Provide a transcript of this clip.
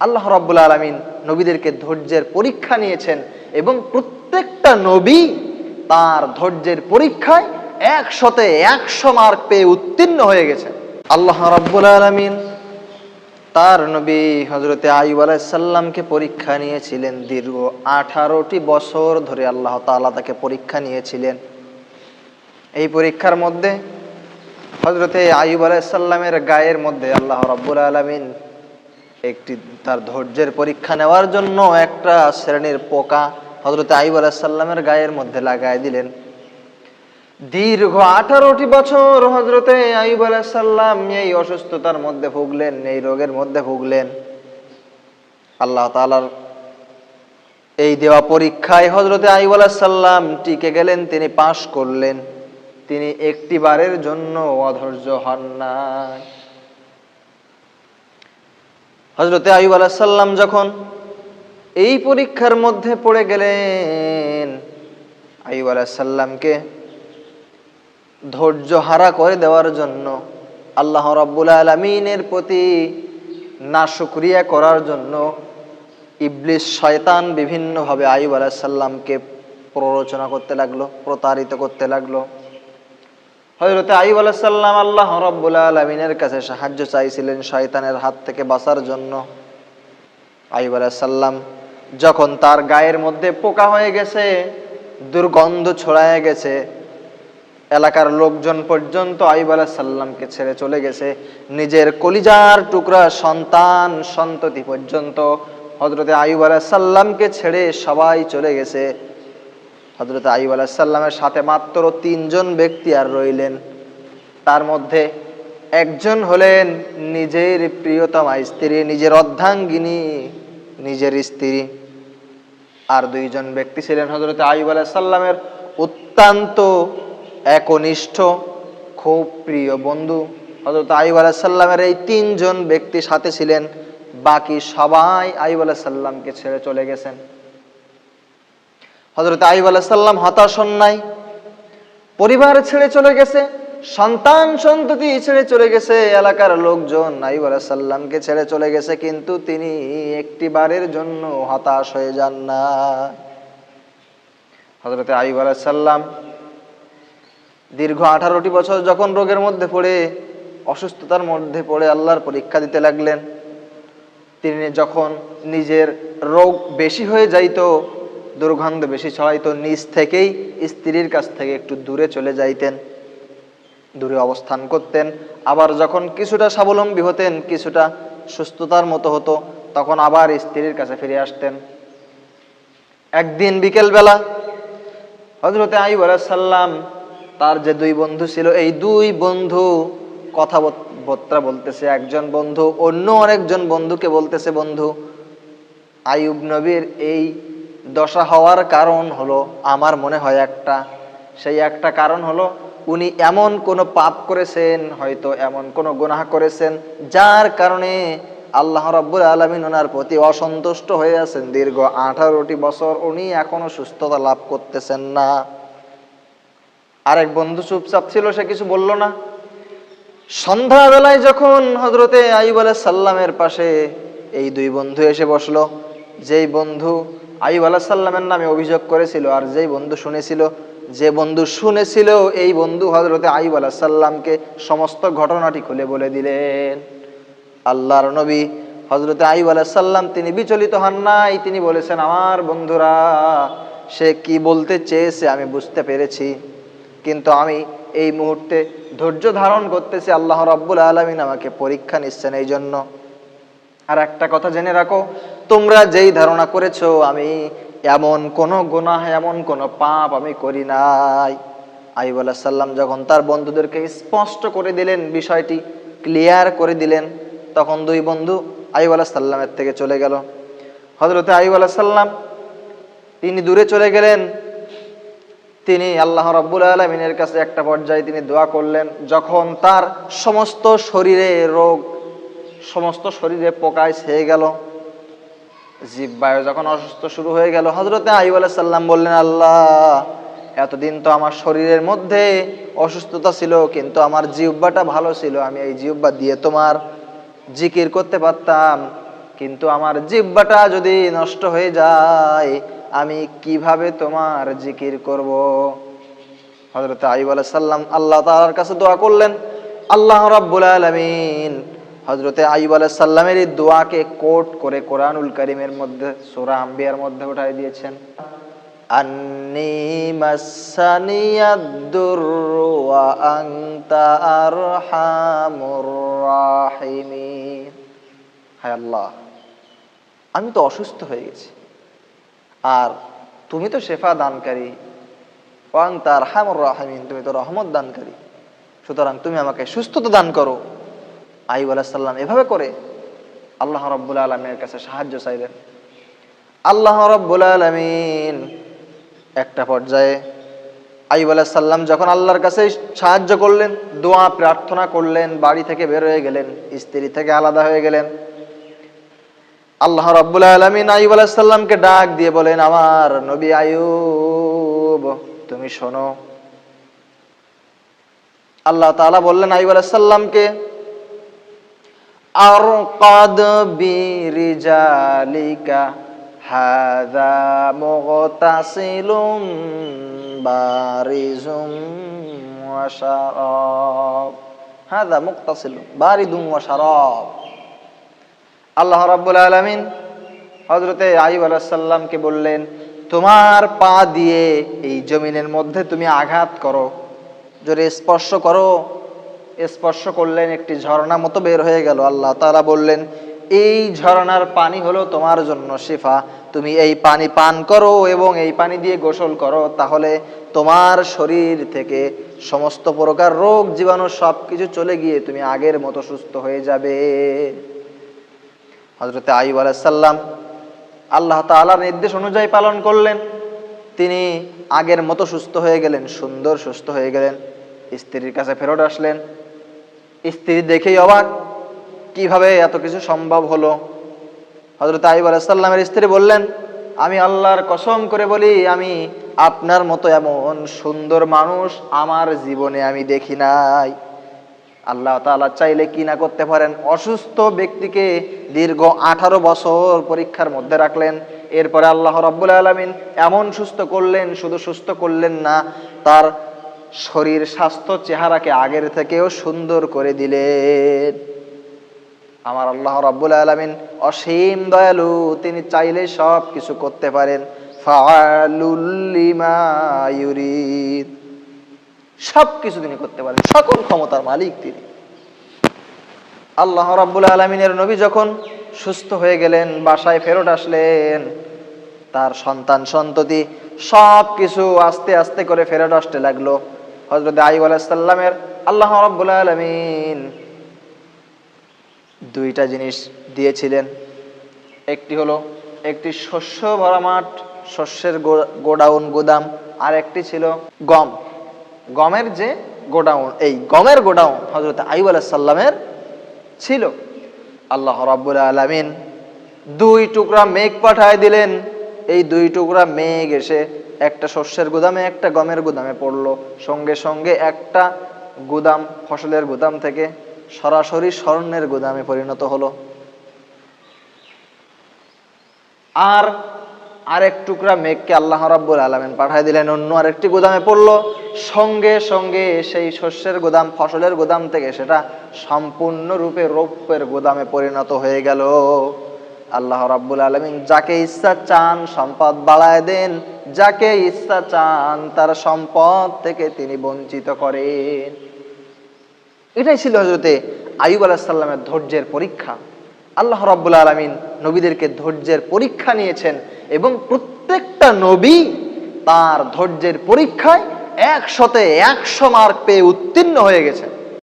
আল্লাহ রব্বুল আলমিন নবীদেরকে ধৈর্যের পরীক্ষা নিয়েছেন এবং প্রত্যেকটা নবী তার ধৈর্যের পরীক্ষায় একশতে একশো মার্ক পেয়ে উত্তীর্ণ হয়ে গেছে আল্লাহ রব্বুল আলমিন তার নবী হজরতে আইব আলাইসাল্লামকে পরীক্ষা নিয়েছিলেন দীর্ঘ আঠারোটি বছর ধরে আল্লাহ তাআলা তাকে পরীক্ষা নিয়েছিলেন। এই পরীক্ষার মধ্যে হজরতে আইব আলাইসাল্লামের গায়ের মধ্যে আল্লাহ রব্বুল আলমিন একটি তার ধৈর্যের পরীক্ষা নেওয়ার জন্য একটা শ্রেণির পোকা হজরতে আইব আলাইসাল্লামের গায়ের মধ্যে লাগাই দিলেন। দীর্ঘ আঠারোটি বছর হজরতে আইব আলাইসাল্লাম এই অসুস্থতার মধ্যে ভুগলেন, এই রোগের মধ্যে ভুগলেন। আল্লাহ তালার এই দেওয়া পরীক্ষায় হজরতে আইব আলাইসাল্লাম টিকে গেলেন, তিনি পাশ করলেন। তিনি একটি বারের জন্য অধৈর্য হন নাই। হজরতে আইব আলাইসাল্লাম যখন এই পরীক্ষার মধ্যে পড়ে গেলেন আইব আলাইসাল্লামকে ধৈর্য হারা করে দেওয়ার জন্য, আল্লাহ রাব্বুল আলমিনের প্রতি নাশুক্রিয়া করার জন্য ইবলিস, শয়তান বিভিন্নভাবে আইব আলাহিসাল্লামকে প্ররোচনা করতে লাগল, প্রতারিত করতে লাগল। হজরতে আইব আলাহিসাল্লাম আল্লাহ রব্বুল আলমিনের কাছে সাহায্য চাইছিলেন শয়তানের হাত থেকে বাঁচার জন্য। আইব আলাহিসাল্লাম যখন তার গায়ের মধ্যে পোকা হয়ে গেছে, দুর্গন্ধ ছড়ায় গেছে, এলাকার লোকজন পর্যন্ত আইব সাল্লামকে ছেড়ে চলে গেছে। নিজের কলিজার টুকরা সন্তান সন্ততি পর্যন্ত হজরতে আইব সাল্লামকে ছেড়ে সবাই চলে গেছে। হজরতে আইব সাল্লামের সাথে মাত্র তিনজন ব্যক্তি আর রইলেন। তার মধ্যে একজন হলেন নিজের প্রিয়তমা স্ত্রী, নিজের অর্ধাঙ্গিনী, নিজের স্ত্রী। আর দুইজন ব্যক্তি ছিলেন হজরতে আইব সাল্লামের অত্যন্ত একনিষ্ঠ, খুব প্রিয় বন্ধু। হজরত আইব সাল্লামের এই তিনজন ব্যক্তি সাথে ছিলেন। বাকি সবাই আইব সাল্লামকে ছেড়ে চলে গেছেন। হজরত আইব সাল্লাম হতাশ নাই। পরিবার ছেড়ে চলে গেছে, সন্তান সন্ততি ছেড়ে চলে গেছে, এলাকার লোকজন আইব সাল্লামকে ছেড়ে চলে গেছে, কিন্তু তিনি একটি বারের জন্য হতাশ হয়ে যান না। হজরতে আইব সাল্লাম দীর্ঘ আঠারোটি বছর যখন রোগের মধ্যে পড়ে, অসুস্থতার মধ্যে পড়ে আল্লাহর পরীক্ষা দিতে লাগলেন। তিনি যখন নিজের রোগ বেশি হয়ে যাইতো দুর্গন্ধ বেশি ছড়াইতো নিজ থেকেই স্ত্রীর কাছ থেকে একটু দূরে চলে যাইতেন, দূরে অবস্থান করতেন। আবার যখন কিছুটা স্বাবলম্বী হতেন, কিছুটা সুস্থতার মতো হতো, তখন আবার স্ত্রীর কাছে ফিরে আসতেন। একদিন বিকেলবেলা হজরতে আইব সাল্লাম তার যে দুই বন্ধু ছিল, এই দুই বন্ধু কথা বত্রা বলতেছে। একজন বন্ধু অন্য আরেকজন বন্ধুকে বলতেছে, বন্ধু আইব নবীর এই দশা হওয়ার কারণ হলো, আমার মনে হয় একটা। সেই একটা কারণ হলো, উনি এমন কোনো পাপ করেছেন, হয়তো এমন কোনো গুনাহ করেছেন, যার কারণে আল্লাহ রব্বুল আলমিন ওনার প্রতি অসন্তুষ্ট হয়ে আছেন। দীর্ঘ আঠারোটি বছর উনি এখনও সুস্থতা লাভ করতেছেন না। আরেক বন্ধু চুপচাপ ছিল, সে কিছু বলল না। সন্ধ্যাবেলায় যখন হজরতে আইব আলাহ সাল্লামের পাশে এই দুই বন্ধু এসে বসল, যেই বন্ধু আইব আলাহ সাল্লামের নামে অভিযোগ করেছিল আর যেই বন্ধু শুনেছিল, যে বন্ধু শুনেছিল এই বন্ধু হজরতে আইব আলাহ সাল্লামকে সমস্ত ঘটনাটি খুলে বলে দিলেন। আল্লাহর নবী হজরতে আইব আলাহ সাল্লাম তিনি বিচলিত হন নাই, তিনি বলেছেন, আমার বন্ধুরা, সে কি বলতে চেয়েছে আমি বুঝতে পেরেছি, কিন্তু আমি এই মুহূর্তে ধৈর্য ধারণ করতেছি, আল্লাহ রব্বুল আলমিন আমাকে পরীক্ষা নিচ্ছেন এই জন্য আর একটা কথা জেনে রাখো তোমরা যেই ধারণা করেছ, আমি এমন কোনো গুনাহ, এমন কোনো পাপ আমি করি নাই। আইব আলাহ সাল্লাম যখন তার বন্ধুদেরকে স্পষ্ট করে দিলেন, বিষয়টি ক্লিয়ার করে দিলেন, তখন দুই বন্ধু আইব আলাহ সাল্লামের থেকে চলে গেল। হজরতে আইব আলাহ সাল্লাম তিনি দূরে চলে গেলেন। তিনি আল্লাহ রব্বুল আলমিনের কাছে একটা পর্যায়ে তিনি দোয়া করলেন, যখন তার সমস্ত শরীরে রোগ, সমস্ত শরীরে পোকায় ছেয়ে গেল। জীব বায়ু যখন অসুস্থ শুরু হয়ে গেল হজরতে আইব সাল্লাম বললেন, আল্লাহ, এতদিন তো আমার শরীরের মধ্যে অসুস্থতা ছিল, কিন্তু আমার জিহ্বাটা ভালো ছিল। আমি এই জিহ্বা দিয়ে তোমার জিকির করতে পারতাম, কিন্তু আমার জিব্বাটা যদি নষ্ট হয়ে যায়, আমি কীভাবে তোমার জিকির করব? হজরত আইব সাল্লাম আল্লাহ তাআলার কাছে দোয়া করলেন, আল্লাহ রাব্বুল আলামিন হজরতে আইব সাল্লামের এই দোয়াকে কোট করে কোরআনুল করিমের মধ্যে, সোরা আম্বিয়ার মধ্যে উঠাই দিয়েছেন। হায় আল্লাহ, আমি তো অসুস্থ হয়ে গেছি। আর তুমি তো শেফা দানকারী। ওয়াং তার হামর রাহমিন, তুমি তো রহমত দানকারী। সুতরাং তুমি আমাকে সুস্থতা দান করো। আইব আলাহিসাল্লাম এভাবে করে আল্লাহ রব্বুল আলমের কাছে সাহায্য চাইলেন। আল্লাহ রব্বুল আলমিন একটা পর্যায়ে আইব সাল্লাম যখন আল্লাহর কাছে সাহায্য করলেন, দোয়া, প্রার্থনা করলেন, বাড়ি থেকে বের হয়ে গেলেন, স্ত্রী থেকে আলাদা হয়ে গেলেন, আল্লাহ রাব্বুল আলামিন আইব আলাইসাল্লামকে ডাক দিয়ে বলেন, আমার নবী আয়ুব তুমি শোনো। আল্লাহ তাআলা বললেন আইব আলাইসাল্লামকে হাযা মুগতাসিলুম বারিজুম ওয়া শারাব হাযা মুগতাসিলুম বারিদুম ওয়া শারাব আল্লাহ রাব্বুল আলামিন হজরতে আইব আলাহিসাল্লামকে বললেন, তোমার পা দিয়ে এই জমিনের মধ্যে তুমি আঘাত করো, জোরে স্পর্শ করো। স্পর্শ করলেন, একটি ঝর্ণা মতো বের হয়ে গেল। আল্লাহ তাআলা বললেন, এই ঝর্ণার পানি হলো তোমার জন্য শিফা। তুমি এই পানি পান করো এবং এই পানি দিয়ে গোসল করো, তাহলে তোমার শরীর থেকে সমস্ত প্রকার রোগ, জীবাণু সব কিছু চলে গিয়ে তুমি আগের মতো সুস্থ হয়ে যাবে। হজরতে আইব আলাইসাল্লাম আল্লাহ তাআলার নির্দেশ অনুযায়ী পালন করলেন। তিনি আগের মতো সুস্থ হয়ে গেলেন, সুন্দর সুস্থ হয়ে গেলেন। স্ত্রীর কাছে ফেরত আসলেন। স্ত্রী দেখেই অবাক, কীভাবে এত কিছু সম্ভব হলো? হজরত আইব আলাইসাল্লামের স্ত্রী বললেন, আমি আল্লাহর কসম করে বলি, আমি আপনার মতো এমন সুন্দর মানুষ আমার জীবনে আমি দেখি নাই। আল্লাহ তাআলা চাইলে কি না করতে পারেন? অসুস্থ ব্যক্তিকে দীর্ঘ আঠারো বছর পরীক্ষার মধ্যে রাখলেন। এরপরে আল্লাহ রব্বুল আলমিন এমন সুস্থ করলেন, শুধু সুস্থ করলেন না, তার শরীর স্বাস্থ্য চেহারাকে আগের থেকেও সুন্দর করে দিলেন আমার আল্লাহ রব্বুল আলমিন অসীম দয়ালু, তিনি চাইলে সব কিছু করতে পারেন। সব কিছু তিনি করতে পারেন, সকল ক্ষমতার মালিক তিনি। আল্লাহ রাব্বুল আলমিনের নবী যখন সুস্থ হয়ে গেলেন, বাসায় ফেরত আসলেন, তার সন্তান সন্ততি সব কিছু আস্তে আস্তে করে ফেরত আসতে লাগল। হজরত আইব আলাইসাল্লামের আল্লাহ রাব্বুল আলমিন দুইটা জিনিস দিয়েছিলেন। একটি হলো একটি শস্য ভরা মাঠ, শস্যের গোডাউন, গোদাম। আর একটি ছিল গম। গমের যে গোডাউন, এই গমের গোডাউন হজরত আইব আলাইসাল্লামের ছিল। আল্লাহ রাব্বুল আলামিন দুই টুকরা মেঘ পাঠায় দিলেন। এই দুই টুকরা মেঘ এসে একটা শস্যের গুদামে, একটা গমের গুদামে পড়ল। সঙ্গে সঙ্গে একটা গুদাম ফসলের গুদাম থেকে সরাসরি স্বর্ণের গুদামে পরিণত হলো। আর আরেক টুকরা মেঘকে আল্লাহ রাব্বুল আলামিন পাঠায় দিলেন, অন্য আরেকটি গুদামে পড়ল। সঙ্গে সঙ্গে সেই শস্যের গুদাম, ফসলের গুদাম থেকে সেটা সম্পূর্ণরূপে রৌপ্যের গুদামে পরিণত হয়ে গেল। আল্লাহ রাব্বুল আলামিন যাকে ইচ্ছা চান সম্পদ বাড়ায় দেন, যাকে ইচ্ছা চান তার সম্পদ থেকে তিনি বঞ্চিত করেন। এটাই ছিল হজরতে আইব আলাহিসাল্লামের ধৈর্যের পরীক্ষা। আল্লাহ রাব্বুল আলমিন নবীদেরকে ধৈর্যের পরীক্ষা নিয়েছেন এবং প্রত্যেকটা নবী তার ধৈর্যের পরীক্ষায় একশতে একশো মার্ক পেয়ে উত্তীর্ণ হয়ে গেছেন।